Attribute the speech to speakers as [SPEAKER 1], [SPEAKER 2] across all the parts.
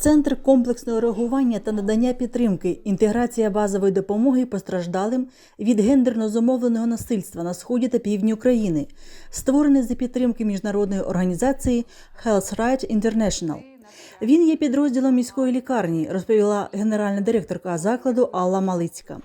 [SPEAKER 1] Центр комплексного реагування та надання підтримки, інтеграція базової допомоги постраждалим від гендерно зумовленого насильства на сході та півдні України, створений за підтримки міжнародної організації Health Right International. Він є підрозділом міської лікарні, розповіла генеральна директорка закладу Алла Малицька.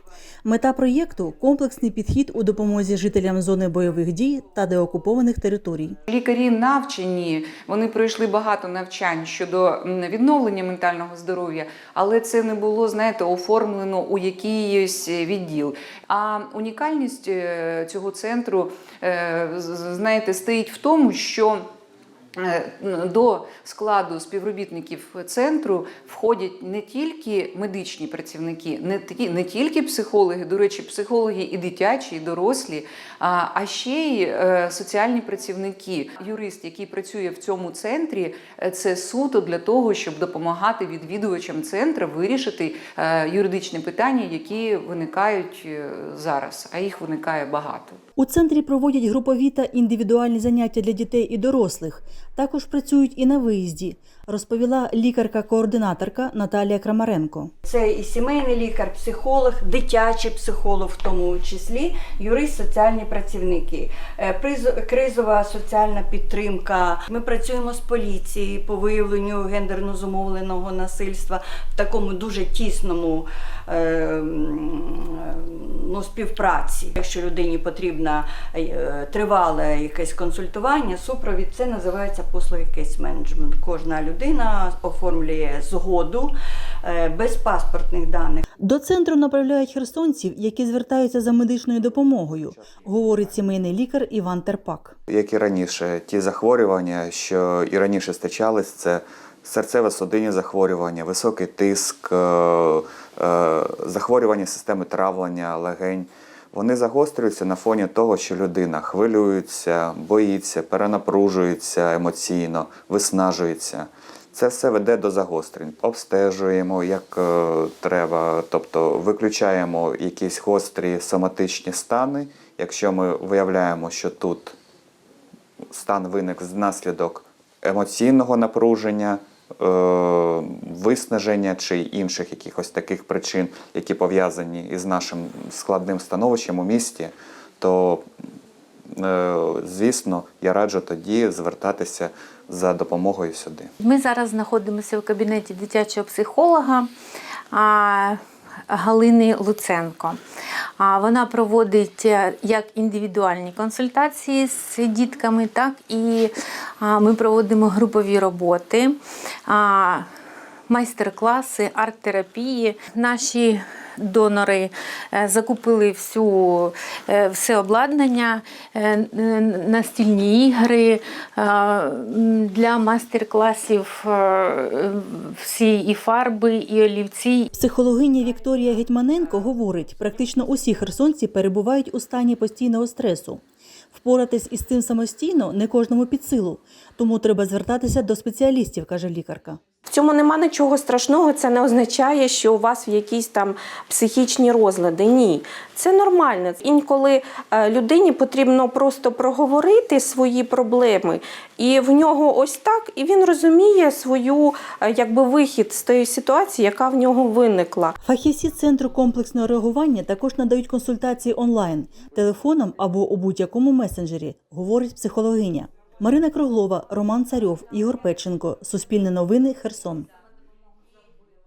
[SPEAKER 1] Мета проєкту комплексний підхід у допомозі жителям зони бойових дій та деокупованих територій.
[SPEAKER 2] Лікарі навчені, вони пройшли багато навчань щодо відновлення ментального здоров'я, але це не було, знаєте, оформлено у якийсь відділ. А унікальність е, цього центру, е, знаєте, стоїть в тому, що Е, До складу співробітників центру входять не тільки медичні працівники, не ті- не тільки психологи, до речі, психологи і дитячі, і дорослі, а ще й е, соціальні працівники. Юрист, який працює в цьому центрі, е, це суто для того, щоб допомагати відвідувачам центру вирішити е, юридичні питання, які виникають е, зараз, а їх виникає багато.
[SPEAKER 1] У центрі проводять групові та індивідуальні заняття для дітей і дорослих. Також працюють і на виїзді, розповіла лікарка-координаторка Наталія Крамаренко.
[SPEAKER 3] Це і сімейний лікар, психолог, дитячий психолог, в тому числі, юрист, соціальні працівники, Е, кризова соціальна підтримка. Ми працюємо з поліцією по виявленню гендерно зумовленого насильства в такому дуже тісному е, ну, співпраці. Якщо людині потрібно е, тривале якесь консультування, супровід, це називається послуги кейс-менеджмент. Кожна людина оформлює згоду е, без паспортних даних.
[SPEAKER 1] До центру направляють херсонців, які звертаються за медичною допомогою, говорить сімейний лікар Іван Терпак.
[SPEAKER 4] як і раніше, ті захворювання, що і раніше стачались, це серцево-судинні захворювання, високий тиск, е, е, захворювання системи травлення, легень. Вони загострюються на фоні того, що людина хвилюється, боїться, перенапружується емоційно, виснажується. Це все веде до загострень. Обстежуємо як е, треба, тобто виключаємо якісь гострі соматичні стани. Якщо ми виявляємо, що тут стан виник внаслідок емоційного напруження, виснаження чи інших якихось таких причин, які пов'язані із нашим складним становищем у місті, то е, звісно, я раджу тоді звертатися за допомогою сюди.
[SPEAKER 5] Ми зараз знаходимося в кабінеті дитячого психолога Галини Луценко. Вона проводить е, як індивідуальні консультації з дітками, так і ми проводимо групові роботи, майстер-класи, арт-терапії. Наші донори е, закупили всю, е, все обладнання, е, настільні ігри для майстер-класів всі і фарби, і олівці,
[SPEAKER 1] Психологиня Вікторія Гетьманенко говорить, практично усі херсонці перебувають у стані постійного стресу. Впоратись із цим самостійно не кожному під силу, тому треба звертатися до спеціалістів, каже лікарка.
[SPEAKER 6] В цьому нема нічого страшного. Це не означає, що у вас якісь там психічні розлади. Ні, це нормально. Інколи е, людині потрібно просто проговорити свої проблеми, і в нього ось так, і він розуміє свою е, якби вихід з тієї ситуації, яка в нього виникла.
[SPEAKER 1] Фахівці центру комплексного реагування також надають консультації онлайн, телефоном або у будь-якому месенджері, говорить психологиня. Марина Круглова, Роман Царьов, Ігор Печенко. Суспільне новини. Херсон.